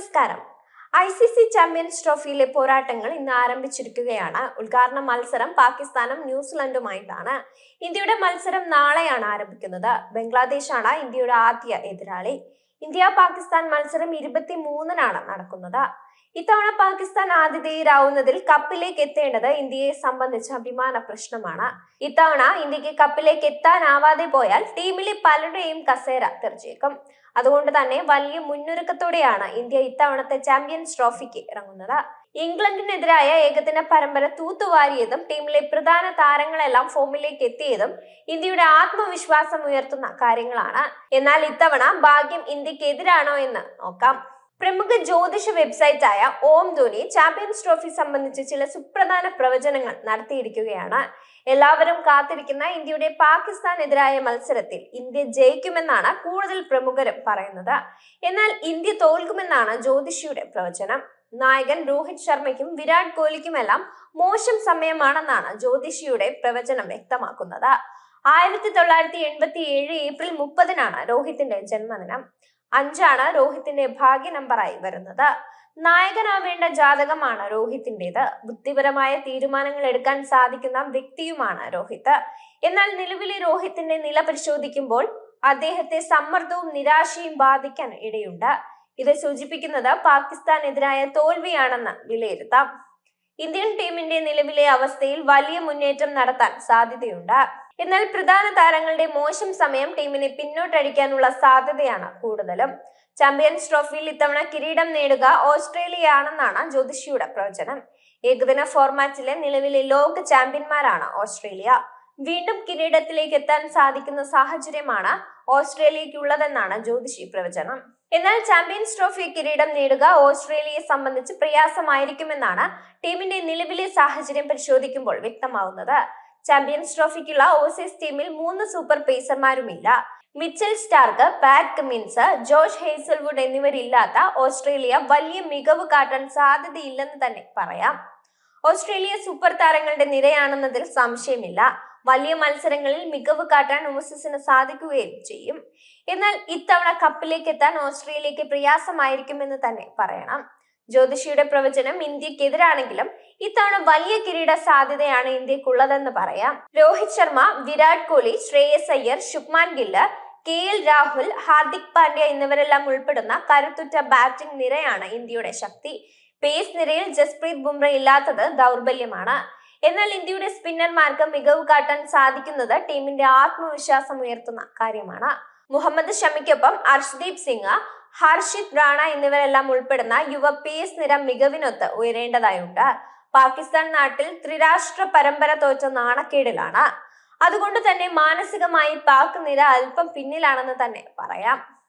നമസ്കാരം. I C C champions ട്രോഫിയിലെ പോരാട്ടങ്ങൾ ഇന്ന് ആരംഭിച്ചിരിക്കുകയാണ്. ഉദ്ഘാടന മത്സരം പാകിസ്ഥാനും ന്യൂസിലൻഡുമായിട്ടാണ്. ഇന്ത്യയുടെ മത്സരം നാളെയാണ് ആരംഭിക്കുന്നത്. ബംഗ്ലാദേശാണ് ഇന്ത്യയുടെ ആദ്യ എതിരാളി. ഇന്ത്യ പാകിസ്ഥാൻ മത്സരം ഇരുപത്തി മൂന്നിനാണ് നടക്കുന്നത്. ഇത്തവണ പാകിസ്ഥാൻ ആതിഥേയരാവുന്നതിൽ കപ്പിലേക്ക് എത്തേണ്ടത് ഇന്ത്യയെ സംബന്ധിച്ച അഭിമാന പ്രശ്നമാണ്. ഇത്തവണ ഇന്ത്യയ്ക്ക് കപ്പിലേക്ക് എത്താനാവാതെ പോയാൽ ടീമിലെ പലരുടെയും കസേര തെറിച്ചേക്കും. അതുകൊണ്ട് തന്നെ വലിയ മുന്നൊരുക്കത്തോടെയാണ് ഇന്ത്യ ഇത്തവണത്തെ ചാമ്പ്യൻസ് ട്രോഫിക്ക് ഇറങ്ങുന്നത്. ഇംഗ്ലണ്ടിനെതിരായ ഏകദിന പരമ്പര തൂത്തുവാരിയതും ടീമിലെ പ്രധാന താരങ്ങളെല്ലാം ഫോമിലേക്ക് എത്തിയതും ഇന്ത്യയുടെ ആത്മവിശ്വാസം ഉയർത്തുന്ന കാര്യങ്ങളാണ്. എന്നാൽ ഇത്തവണ ഭാഗ്യം ഇന്ത്യയ്ക്ക് എതിരാണോ എന്ന് നോക്കാം. പ്രമുഖ ജ്യോതിഷ വെബ്സൈറ്റായ ഓം ധോനി ചാമ്പ്യൻസ് ട്രോഫി സംബന്ധിച്ച് ചില സുപ്രധാന പ്രവചനങ്ങൾ നടത്തിയിരിക്കുകയാണ്. എല്ലാവരും കാത്തിരിക്കുന്ന ഇന്ത്യയുടെ പാകിസ്ഥാനെതിരായ മത്സരത്തിൽ ഇന്ത്യ ജയിക്കുമെന്നാണ് കൂടുതൽ പ്രമുഖരും പറയുന്നത്. എന്നാൽ ഇന്ത്യ തോൽക്കുമെന്നാണ് ജ്യോതിഷിയുടെ പ്രവചനം. നായകൻ രോഹിത് ശർമ്മയ്ക്കും വിരാട് കോഹ്ലിക്കുമെല്ലാം മോശം സമയമാണെന്നാണ് ജ്യോതിഷിയുടെ പ്രവചനം വ്യക്തമാക്കുന്നത്. ആയിരത്തി തൊള്ളായിരത്തി എൺപത്തി ഏഴ് ഏപ്രിൽ മുപ്പതിനാണ് രോഹിത്തിന്റെ ജന്മദിനം. അഞ്ചാണ് രോഹിത്തിന്റെ ഭാഗ്യ നമ്പറായി വരുന്നത്. നായകനാവേണ്ട ജാതകമാണ് രോഹിത്തിന്റെത്. ബുദ്ധിപരമായ തീരുമാനങ്ങൾ എടുക്കാൻ സാധിക്കുന്ന വ്യക്തിയുമാണ് രോഹിത്. എന്നാൽ നിലവിലെ രോഹിത്തിന്റെ നില പരിശോധിക്കുമ്പോൾ അദ്ദേഹത്തെ സമ്മർദ്ദവും നിരാശയും ബാധിക്കാൻ ഇടയുണ്ട്. ഇത് സൂചിപ്പിക്കുന്നത് പാകിസ്ഥാനെതിരായ തോൽവിയാണെന്ന് വിലയിരുത്താം. ഇന്ത്യൻ ടീമിന്റെ നിലവിലെ അവസ്ഥയിൽ വലിയ മുന്നേറ്റം നടത്താൻ സാധ്യതയുണ്ട്. എന്നാൽ പ്രധാന താരങ്ങളുടെ മോശം സമയം ടീമിനെ പിന്നോട്ടടിക്കാനുള്ള സാധ്യതയാണ് കൂടുതലും. ചാമ്പ്യൻസ് ട്രോഫിയിൽ ഇത്തവണ കിരീടം നേടുക ഓസ്ട്രേലിയ ആണെന്നാണ് ജ്യോതിഷിയുടെ പ്രവചനം. ഏകദിന ഫോർമാറ്റിലെ നിലവിലെ ലോക ചാമ്പ്യന്മാരാണ് ഓസ്ട്രേലിയ. വീണ്ടും കിരീടത്തിലേക്ക് എത്താൻ സാധിക്കുന്ന സാഹചര്യമാണ് ഓസ്ട്രേലിയക്കുള്ളതെന്നാണ് ജ്യോതിഷി പ്രവചനം. എന്നാൽ ചാമ്പ്യൻസ് ട്രോഫി കിരീടം നേടുക ഓസ്ട്രേലിയയെ സംബന്ധിച്ച് പ്രയാസമായിരിക്കുമെന്നാണ് ടീമിന്റെ നിലവിലെ സാഹചര്യം പരിശോധിക്കുമ്പോൾ വ്യക്തമാവുന്നത്. ചാമ്പ്യൻസ് ട്രോഫിക്കുള്ള ഓസീസ് ടീമിൽ മൂന്ന് super പേസർമാരുമില്ല. Mitchell Starc Pat Cummins Josh Hazlewood എന്നിവരില്ലാത്ത Australia വലിയ മികവ് കാട്ടാൻ സാധ്യതയില്ലെന്ന് തന്നെ പറയാം. ഓസ്ട്രേലിയ സൂപ്പർ താരങ്ങളുടെ നിരയാണെന്നതിൽ സംശയമില്ല. വലിയ മത്സരങ്ങളിൽ മികവ് കാട്ടാൻ ഓസീസിന് സാധിക്കുകയും ചെയ്യും. എന്നാൽ ഇത്തവണ കപ്പിലേക്ക് എത്താൻ ഓസ്ട്രേലിയക്ക് പ്രയാസമായിരിക്കുമെന്ന് തന്നെ പറയണം. ജ്യോതിഷിയുടെ പ്രവചനം ഇന്ത്യക്കെതിരാണെങ്കിലും ഇത്തവണ വലിയ കിരീട സാധ്യതയാണ് ഇന്ത്യക്കുള്ളതെന്ന് പറയാം. രോഹിത് ശർമ്മ വിരാട് കോഹ്ലി ശ്രേയസ് അയ്യർ ശുഭ്മാൻ ഗില്ല് കെ എൽ രാഹുൽ ഹാർദിക് പാണ്ഡ്യ എന്നിവരെല്ലാം ഉൾപ്പെടുന്ന കരുത്തുറ്റ ബാറ്റിംഗ് നിരയാണ് ഇന്ത്യയുടെ ശക്തി. പേസ് നിരയിൽ ജസ്പ്രീത് ബുംറ ഇല്ലാത്തത് ദൗർബല്യമാണ്. എന്നാൽ ഇന്ത്യയുടെ സ്പിന്നർമാർക്ക് മികവ് കാട്ടാൻ സാധിക്കുന്നത് ടീമിന്റെ ആത്മവിശ്വാസം ഉയർത്തുന്ന കാര്യമാണ്. മുഹമ്മദ് ഷമിക്കൊപ്പം അർഷ്ദീപ് സിംഗ് ഹർഷിത് റാണ എന്നിവരെല്ലാം ഉൾപ്പെടുന്ന യുവ പേസ് നിര മികവിനൊത്ത് ഉയരേണ്ടതായുണ്ട്. പാകിസ്ഥാൻ നാട്ടിൽ ത്രിരാഷ്ട്ര പരമ്പര തോറ്റ നാണക്കേടിലാണ്. അതുകൊണ്ട് തന്നെ മാനസികമായി പാക് നിര അല്പം പിന്നിലാണെന്ന് തന്നെ പറയാം.